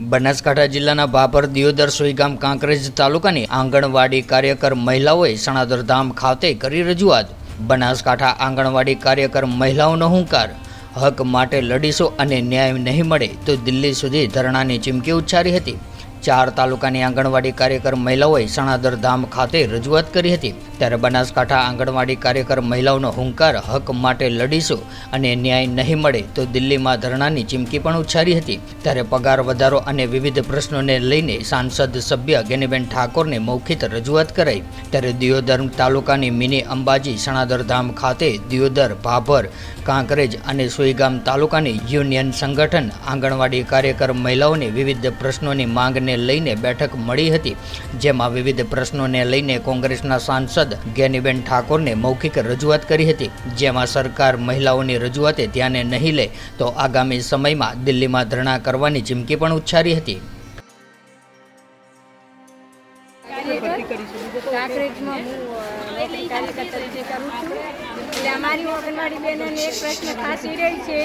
બનાસકાંઠા જિલ્લાના ભાભર દિયોદર સોઈગામ કાંકરેજ તાલુકાની આંગણવાડી કાર્યકર મહિલાઓએ સણાદરધામ ખાતે કરી રજૂઆત. બનાસકાંઠા આંગણવાડી કાર્યકર મહિલાઓનો હુંકાર. હક માટે લડીશું અને ન્યાય નહીં મળે તો દિલ્હી સુધી ધરણાની ચીમકી ઉચ્ચારી હતી. ચાર તાલુકાની આંગણવાડી કાર્યકર મહિલાઓએ સણાદર ધામ ખાતે રજૂઆત કરી હતી. ત્યારે બનાસકાંઠા આંગણવાડી કાર્યકર મહિલાઓનો હુંકાર, હક માટે લડીશું અને ન્યાય નહીં મળે તો દિલ્હીમાં ધરણાની ચીમકી પણ ઉચ્ચારી હતી. ત્યારે પગાર વધારો અને વિવિધ પ્રશ્નોને લઈને સાંસદ સભ્ય ગેનીબેન ઠાકોરને મૌખિત રજૂઆત કરાઈ. ત્યારે દિયોદર તાલુકાની મિની અંબાજી સણાદર ધામ ખાતે દિયોદર, ભાભર, કાંકરેજ અને સુઈગામ તાલુકાની યુનિયન સંગઠન આંગણવાડી કાર્યકર મહિલાઓને વિવિધ પ્રશ્નોની માંગને લઈને બેઠક મળી હતી, જેમાં વિવિધ પ્રશ્નોને લઈને કોંગ્રેસના સાંસદ જ્ઞાનીબેન ઠાકોરને મૌખિક રજૂઆત કરી હતી. જેમાં સરકાર મહિલાઓની રજૂઆતે ધ્યાને નહીં લે, તો આગામી સમયમાં દિલ્હીમાં ધરણા કરવાની ચીમકી પણ ઉચ્ચારી હતી. અમારી આંગણવાડી બહેનોને એક પ્રશ્ન ખાસ છે.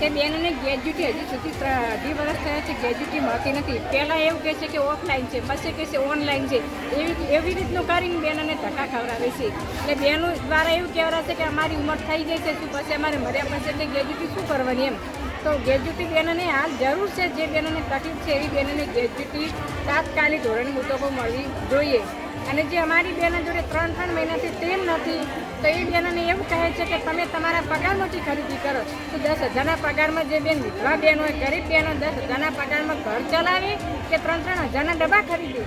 કે બેનને ગ્રેજ્યુટી હજી સુધી અઢી વર્ષ થયા છે ગ્રેજ્યુટી મળતી નથી. પહેલાં એવું કહે છે કે ઓફલાઈન છે, પછી કહે છે ઓનલાઈન છે. એવી એવી રીતનું કરીને બહેનોને ધક્કા ખવડાવે છે. એટલે બહેનો દ્વારા એવું કહેવાય છે કે અમારી ઉંમર થઈ ગઈ છે, શું પછી અમારે મર્યા પછી એટલે ગ્રેજ્યુટી શું કરવાની એમ? તો ગ્રેજ્યુટી બહેનોને હાલ જરૂર છે જે બહેનોને તકલીફ છે એવી બહેનોને ગ્રેજ્યુટી તાત્કાલિક ધોરણે મુતકો મળવી જોઈએ. અને જે અમારી બહેનો જોડે ત્રણ ત્રણ મહિનાથી તેમ નથી તો એ બેનને એવું કહે છે કે તમે તમારા પગારમાંથી ખરીદી કરો. તો દસ હજારના પગારમાં જે બેન વિધવા બેન હોય, ગરીબ બહેનો દસ હજારના પગારમાં ઘર ચલાવે કે ત્રણ ત્રણ હજારના ડબ્બા ખરીદે.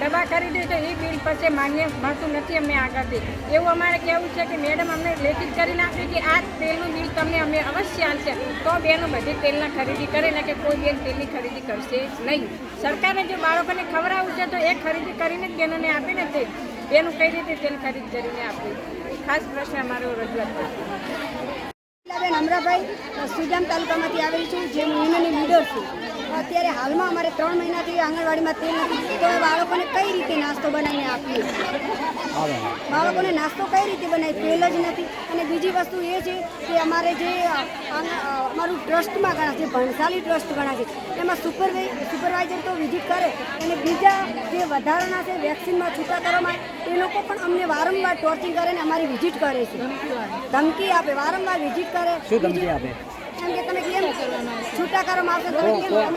ડબ્બા ખરીદે તો એ બિલ પછી માન્ય મળતું નથી અમને આગળથી. એવું અમારે કહેવું છે કે મેડમ અમને લેખિત કરીને આપ્યું કે આ તેલનું બિલ તમને અમે અવશ્ય આવશે તો બેનો બધી તેલના ખરીદી કરે ને કે કોઈ બેન તેલની ખરીદી કરશે નહીં. સરકારને જો બાળકોને ખવડાવવું છે, તો એ ખરીદી કરીને જ બહેનોને આપી નથી તે કઈ રીતે તેલ ખરીદ કરીને આપી? ખાસ પ્રશ્ન અમારો રજૂઆત બેન અમરાભાઈ સુજામ તાલુકામાંથી આવેલી છું, જે હું યુનિયનની લીડર છું. અત્યારે હાલમાં અમારે ત્રણ મહિનાથી આંગણવાડીમાં તેલ નથી તો બાળકોને કઈ રીતે નાસ્તો બનાવીને આપીએ? બાળકોને નાસ્તો કઈ રીતે બનાવી તેલ જ નથી. અને બીજી વસ્તુ એ છે કે અમારે જે અમારું ટ્રસ્ટમાં ગણા છે, ભણસાલી ટ્રસ્ટ ગણા છે. એમાં સુપરવાઈ સુપરવાઇઝર તો વિઝિટ કરે, અને બીજા જે વધારાના છે, વેક્સિનમાં છૂટા કરવામાં એ લોકો પણ અમને વારંવાર ટોર્ચિંગ કરે અમારી વિઝિટ કરે છે. ધમકી આપે, વારંવાર વિઝિટ કરે શું ધમકી આપે? તમે કેમ છૂટા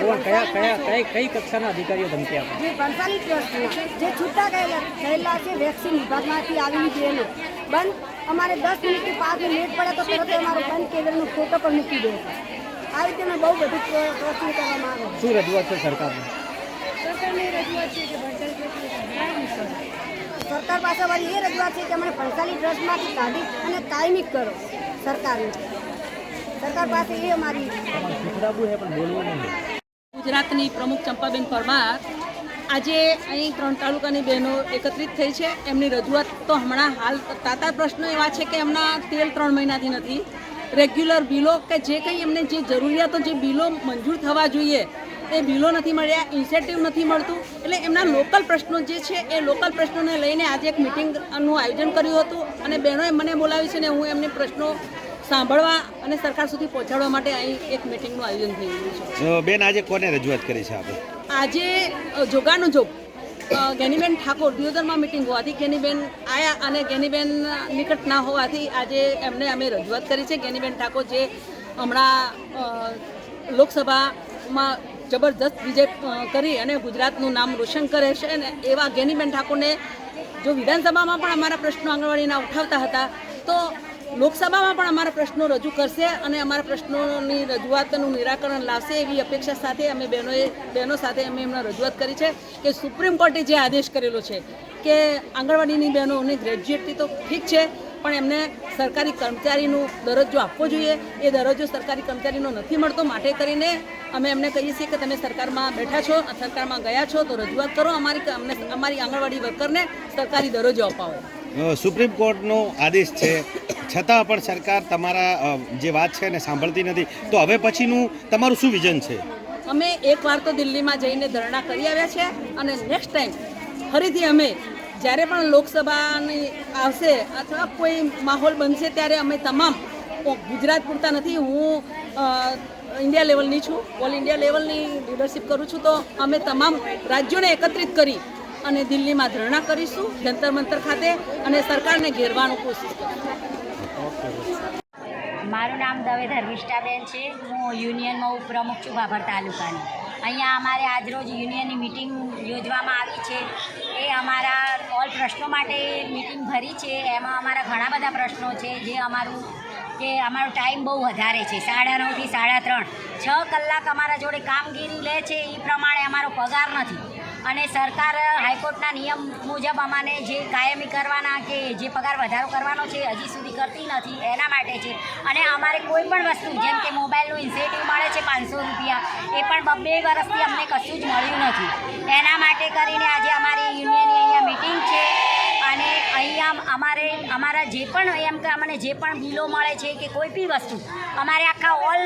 કોણ કયા કયા કઈ કઈ કક્ષાના અધિકારીઓ ધમકી આપે? જે ભણસાલી ટ્રસ્ટના જે છૂટા ગયેલા થયેલા છે વેક્સિન વિભાગમાંથી આવેલી બહેનો. બંધ. અમારે દસ મિનિટથી પાંચ મિનિટ લેટ પડે તો તરત અમારો બંધ કેબલનો ફોટો પણ મૂકી દે આવી રીતે અમે બહુ બધું ટોર્ચિંગ કરવામાં આવે છે. શું રજૂઆત છે સરકારની? સરકારની રજૂઆત છે કે ભણસાલી સરકાર પાસે વળી એ રજૂઆત છે કે ભણસાલી ટ્રસ્ટમાંથી કાઢી અને કાયમી કરો સરકારને. સરકાર પાસે એ અમારી ગુજરાતની પ્રમુખ ચંપાબેન પરમાર આજે અહીં ત્રણ તાલુકાની બહેનો એકત્રિત થઈ છે. એમની રજૂઆત તો હમણાં હાલ તાતા પ્રશ્નો એવા છે કે એમના તેલ ત્રણ મહિનાથી નથી. રેગ્યુલર બિલો કે જે કંઈ એમને જે જરૂરિયાતો, જે બિલો મંજૂર થવા જોઈએ એ બિલો નથી મળ્યા ઇન્સેન્ટિવ નથી મળતું. એટલે એમના લોકલ પ્રશ્નો જે છે એ લોકલ પ્રશ્નોને લઈને આજે એક મિટિંગનું આયોજન કર્યું હતું. અને બહેનોએ મને બોલાવી છે ને હું એમને પ્રશ્નો સાંભળવા અને સરકાર સુધી પહોંચાડવા માટે અહીં એક મિટિંગનું આયોજન થઈ રહ્યું છે. બેન આજે કોને રજૂઆત કરી છે આપણે? આજે જોગાનો જોગ. ગેનીબેન ઠાકોર દિયોદરમાં મિટિંગ હોવાથી ગેનીબેન આયા અને ગેનીબેન નિકટ ના હોવાથી આજે એમને અમે રજૂઆત કરી છે. ગેનીબેન ઠાકોર જે હમણાં લોકસભામાં જબરદસ્ત વિજય કરી અને ગુજરાતનું નામ રોશન કરે છે અને એવા ગેનીબેન ઠાકોરને જો વિધાનસભામાં પણ અમારા પ્રશ્નો આંગણવાડીના ઉઠાવતા હતા, તો લોકસભામાં પણ અમારા પ્રશ્નો રજૂ કરશે અને અમારા પ્રશ્નોની રજૂઆતનું નિરાકરણ લાવશે એવી અપેક્ષા સાથે અમે બહેનોએ, બહેનો સાથે અમે એમને રજૂઆત કરી છે કે સુપ્રીમ કોર્ટે જે આદેશ કરેલો છે કે આંગણવાડીની બહેનોને ગ્રેજ્યુએટથી તો ઠીક છે પણ એમને સરકારી કર્મચારીનું દરજ્જો આપવો જોઈએ. એ દરજ્જો સરકારી કર્મચારીનો નથી મળતો માટે કરીને અમે એમને કહીએ છીએ કે તમે સરકારમાં બેઠા છો સરકારમાં ગયા છો તો રજૂઆત કરો. અમારી અમને અમારી આંગણવાડી વર્કરને સરકારી દરજ્જો અપાવો. સુપ્રીમ કોર્ટનો આદેશ છે. છતાં પણ સરકાર તમારા જે વાત છે એને સાંભળતી નથી. તો હવે પછીનું તમારું શું વિઝન છે? અમે એકવાર તો દિલ્હીમાં જઈને ધરણા કરી આવ્યા છે અને નેક્સ્ટ ટાઈમ ફરીથી અમે જ્યારે પણ લોકસભાની આવશે અથવા કોઈ માહોલ બનશે ત્યારે અમે તમામ ગુજરાત પૂરતા નથી. હું ઇન્ડિયા લેવલની છું. ઓલ ઇન્ડિયા લેવલની લીડરશિપ કરું છું. તો અમે તમામ રાજ્યોને એકત્રિત કરી અને દિલ્હીમાં ધરણા કરીશું જંતર મંતર ખાતે અને સરકારને ઘેરવાનું કોશિશ મારું નામ દવે ધર્મિષ્ઠાબેન છે. હું યુનિયનમાં ઉપપ્રમુખ છું બાબર તાલુકાની. અહીંયા અમારે આજરોજ યુનિયનની મિટિંગ યોજવામાં આવી છે. એ અમારા ઓલ પ્રશ્નો માટે મિટિંગ ભરી છે. એમાં અમારા ઘણા બધા પ્રશ્નો છે. જે અમારું, કે અમારો ટાઈમ બહુ વધારે છે. સાડા નવથી સાડા ત્રણ. છ કલાક અમારા જોડે કામગીરી લે છે. એ પ્રમાણે અમારો પગાર નથી. અને સરકાર હાઈકોર્ટના નિયમ મુજબ અમાને જે કાયમી કરવાના કે જે પગાર વધારો કરવાનો છે, હજી સુધી કરતી નથી, એના માટે છે. અને અમારે કોઈ પણ વસ્તુ, જેમ કે મોબાઈલનું ઇન્સેન્ટિવ મળે છે પાંચસો રૂપિયા, એ પણ બે વર્ષથી અમને કશું જ મળ્યું નથી. એના માટે કરીને આજે અમારી યુનિયનની અહીંયા મિટિંગ છે. અને અહીંયા અમારે, અમારા જે પણ, એમ કે અમને જે પણ બિલો મળે છે કે કોઈ બી વસ્તુ, અમારે આખા ઓલ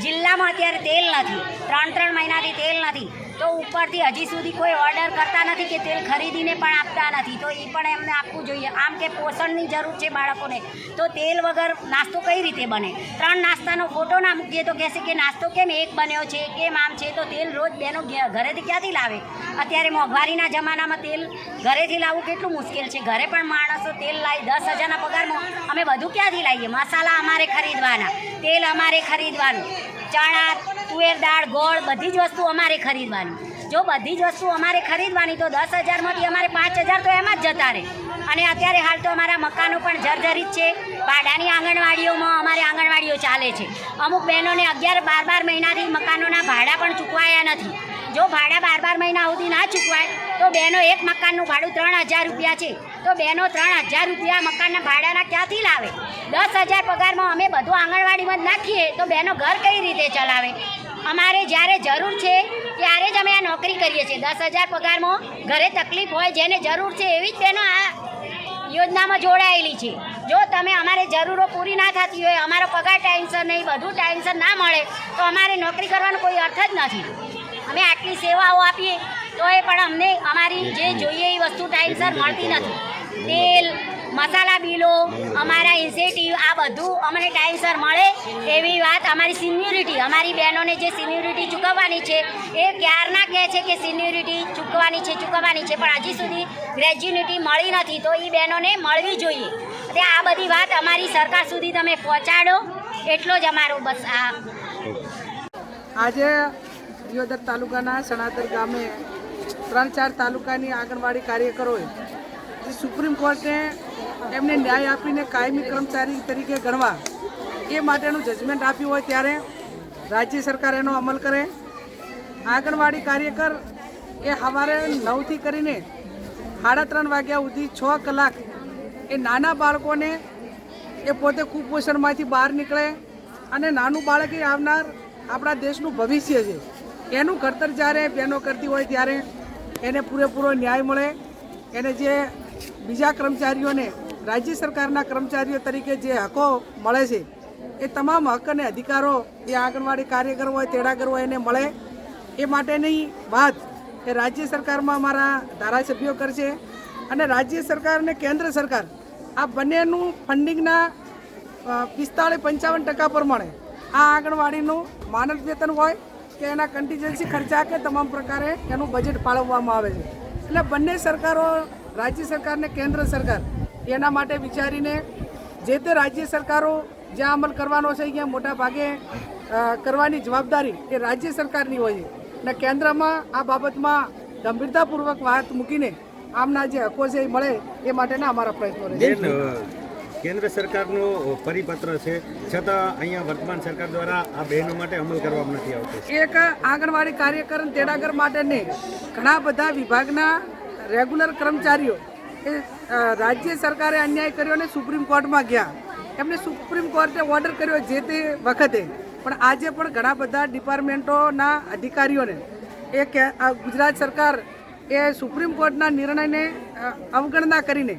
જિલ્લામાં અત્યારે તેલ નથી. ત્રણ ત્રણ મહિનાથી તેલ નથી. તો ઉપરથી હજી સુધી કોઈ ઓર્ડર કરતા નથી કે તેલ ખરીદીને પણ આપતા નથી. તો એ પણ એમને આપવું જોઈએ. આમ કે પોષણની જરૂર છે બાળકોને. તો તેલ વગર નાસ્તો કઈ રીતે બને? ત્રણ નાસ્તાનો ફોટો ના મૂકીએ તો કહેશે કે નાસ્તો કેમ એક બન્યો છે, કેમ આમ છે? તો તેલ રોજ બેનો ઘરેથી ક્યાંથી લાવે? અત્યારે મોંઘવારીના જમાનામાં તેલ ઘરેથી લાવવું કેટલું મુશ્કેલ છે. ઘરે પણ માણસો તેલ લાવી દસ હજારના પગારમાં અમે બધું ક્યાંથી લાવીએ? મસાલા અમારે ખરીદવાના, તેલ અમારે ખરીદવાનું, ચણા તુવેર દાળ, ગોળ, બધી જ વસ્તુ અમારે ખરીદવાની. જો બધી જ વસ્તુ અમારે ખરીદવાની, તો દસ હજારમાંથી અમારે પાંચ હજાર તો એમાં જ જતા રહે. અને અત્યારે હાલ તો અમારા મકાનો પણ જર્જરિત છે. ભાડાની આંગણવાડીઓમાં અમારે આંગણવાડીઓ ચાલે છે. અમુક બહેનોને અગિયાર, બાર બાર મહિનાથી મકાનોના ભાડા પણ ચૂકવાયા નથી. જો ભાડા બાર બાર મહિના સુધી ના ચૂકવાય, તો બહેનો એક મકાનનું ભાડું ત્રણ હજાર રૂપિયા છે. તો બહેનો ત્રણ હજાર રૂપિયા મકાનના ભાડાના ક્યાંથી લાવે? દસ હજાર પગારમાં અમે બધું આંગણવાડીમાં જ નાખીએ તો બહેનો ઘર કઈ રીતે ચલાવે? અમારે જ્યારે જરૂર છે ત્યારે જ અમે આ નોકરી કરીએ છીએ. દસ હજાર પગારમાં ઘરે તકલીફ હોય જેને જરૂર છે એવી જ બહેનો આ યોજનામાં જોડાયેલી છે. જો તમે અમારે જરૂરો પૂરી ના થતી હોય, અમારો પગાર ટાઈમસર નહીં, બધું ટાઈમસર ના મળે, તો અમારે નોકરી કરવાનો કોઈ અર્થ જ નથી. અમે આટલી સેવાઓ આપીએ તો એ પણ અમને અમારી જે જોઈએ એ વસ્તુ ટાઈમસર મળતી નથી. તેલ, મસાલા બિલો, અમારા ઇન્સેન્ટિવ આ બધું અમને ટાઈમસર મળે એવી વાત અમારી સિન્યુરિટી અમારી બહેનોને જે સિન્યુરિટી ચૂકવવાની છે, એ ક્યારના કહે છે કે સિન્યુરિટી ચૂકવવાની છે ચૂકવવાની છે, પણ હજી સુધી ગ્રેજ્યુનિટી મળી નથી, તો એ બહેનોને મળવી જોઈએ. તે આ બધી વાત અમારી સરકાર સુધી તમે પહોંચાડો, એટલો જ અમારો બસ આ. આજે દિયોદર તાલુકાના સણાતર ગામે ત્રણ ચાર તાલુકાની આંગણવાડી કાર્યકરોએ સુપ્રીમ કોર્ટે એમને ન્યાય આપીને કાયમી કર્મચારી તરીકે ગણવા એ માટેનું જજમેન્ટ આપ્યું હોય ત્યારે રાજ્ય સરકાર એનો અમલ કરે. આંગણવાડી કાર્યકર એ સવારે નવથી કરીને સાડા ત્રણ વાગ્યા સુધી છ કલાક એ નાના બાળકોને એ પોતે કુપોષણમાંથી બહાર નીકળે અને નાનું બાળક એ આવનાર આપણા દેશનું ભવિષ્ય છે. એનું ઘડતર જ્યારે બહેનો કરતી હોય ત્યારે એને પૂરેપૂરો ન્યાય મળે. એને જે બીજા કર્મચારીઓને રાજ્ય સરકારના કર્મચારીઓ તરીકે જે હકો મળે છે, એ તમામ હક અને અધિકારો એ આંગણવાડી કાર્યકર હોય, તેડાગર હોય એને મળે. એ માટેની વાત એ રાજ્ય સરકારમાં અમારા ધારાસભ્યો કરશે અને રાજ્ય સરકાર અને કેન્દ્ર સરકાર આ બંનેનું ફંડિંગના પિસ્તાળીસ પંચાવન ટકા પ્રમાણે આ આંગણવાડીનું માનદ વેતન હોય કે એના કન્ટીજન્સી ખર્ચા કે તમામ પ્રકારે એનું બજેટ ફાળવવામાં આવે છે. એટલે બંને સરકારો રાજ્ય સરકાર ને કેન્દ્ર સરકાર એના માટે વિચારીને જે તે રાજ્ય સરકારો જ્યાં અમલ કરવાનો છે ત્યાં મોટા ભાગે કરવાની જવાબદારી એ રાજ્ય સરકારની હોય છે. અને કેન્દ્રમાં આ બાબતમાં ગંભીરતાપૂર્વક વાત મૂકીને આમના જે હકો છે એ મળે એ માટેના અમારા પ્રયત્નો રહે કેન્દ્ર સરકારનો પરિપત્ર છે છતાં અહીંયા વર્તમાન સરકાર દ્વારા આ બહેનો માટે અમલ કરવામાં નથી આવતો. એક આંગણવાડી કાર્યકર તેડાગર માટે નહીં ઘણા બધા વિભાગના રેગ્યુલર કર્મચારીઓ એ રાજ્ય સરકારે અન્યાય કર્યો અને સુપ્રીમ કોર્ટમાં ગયા. એમને સુપ્રીમ કોર્ટે ઓર્ડર કર્યો જે તે વખતે. પણ આજે પણ ઘણા બધા ડિપાર્ટમેન્ટોના અધિકારીઓને એ ગુજરાત સરકાર એ સુપ્રીમ કોર્ટના નિર્ણયને અવગણના કરીને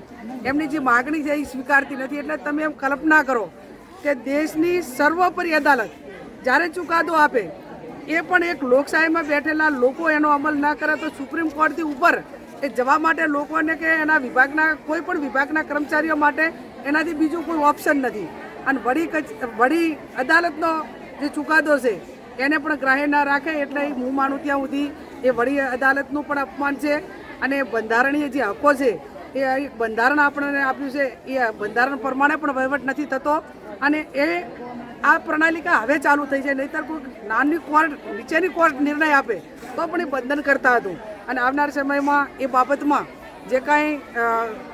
એમની જે માગણી છે એ સ્વીકારતી નથી. એટલે તમે એમ કલ્પના કરો કે દેશની સર્વોપરી અદાલત જ્યારે ચુકાદો આપે, એ પણ એક લોકશાહીમાં બેઠેલા લોકો એનો અમલ ના કરે તો સુપ્રીમ કોર્ટથી ઉપર એ જવા માટે લોકોને કે એના વિભાગના, કોઈ પણ વિભાગના કર્મચારીઓ માટે એનાથી બીજું કોઈ ઓપ્શન નથી. અને વડી વડી અદાલતનો જે ચુકાદો છે, એને પણ ગ્રાહ્ય ના રાખે એટલે હું માનું ત્યાં સુધી એ વડી અદાલતનું પણ અપમાન છે. અને બંધારણીય જે હકો છે, એ બંધારણ આપણને આપ્યું છે, એ બંધારણ પ્રમાણે પણ વહીવટ નથી થતો. અને એ આ પ્રણાલિકા હવે ચાલુ થઈ છે, નહીતર કોઈ નાની કોર્ટ, નીચેની કોર્ટ નિર્ણય આપે. તો પણ એ બંધન કરતા હતું. અને આવનાર સમયમાં એ બાબતમાં જે કાંઈ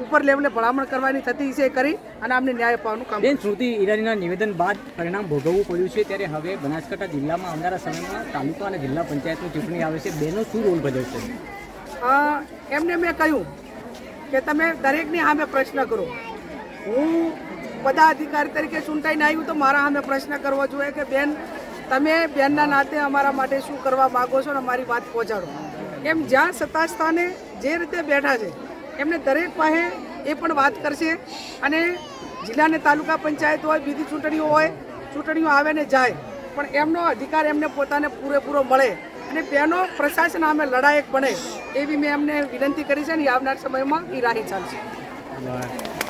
ઉપર લેવલે ભલામણ કરવાની થતી છે એ કરી અને આમને ન્યાય અપાવવાનું કામ બેન સ્મૃતિ ઈરાનીના નિવેદન બાદ પરિણામ ભોગવવું પડ્યું છે ત્યારે હવે બનાસકાંઠા જિલ્લામાં આવનારા સમયમાં તાલુકા અને જિલ્લા પંચાયતની ચૂંટણી આવે છે. બેનો શું રોલ ભજવશે એમને મેં કહ્યું કે તમે દરેકની સામે પ્રશ્ન કરો. હું બધા અધિકારી તરીકે ચૂંટાઈને આવ્યું તો મારા સામે પ્રશ્ન કરવો જોઈએ કે બેન તમે બેનના નાતે અમારા માટે શું કરવા માગો છો અને અમારી વાત પહોંચાડો. એમ જ્યાં સત્તા સ્થાને જે રીતે બેઠા છે, એમને દરેક પાસે એ પણ વાત કરશે અને જિલ્લાને તાલુકા પંચાયત હોય, બીજી ચૂંટણીઓ હોય, ચૂંટણીઓ આવે ને જાય, પણ એમનો અધિકાર એમને પોતાને પૂરેપૂરો મળે અને બેનો પ્રશાસન આમે લડાયક બને, એવી મેં એમને વિનંતી કરી છે ને એ આવનાર સમયમાં એ રાહી ચાલશે.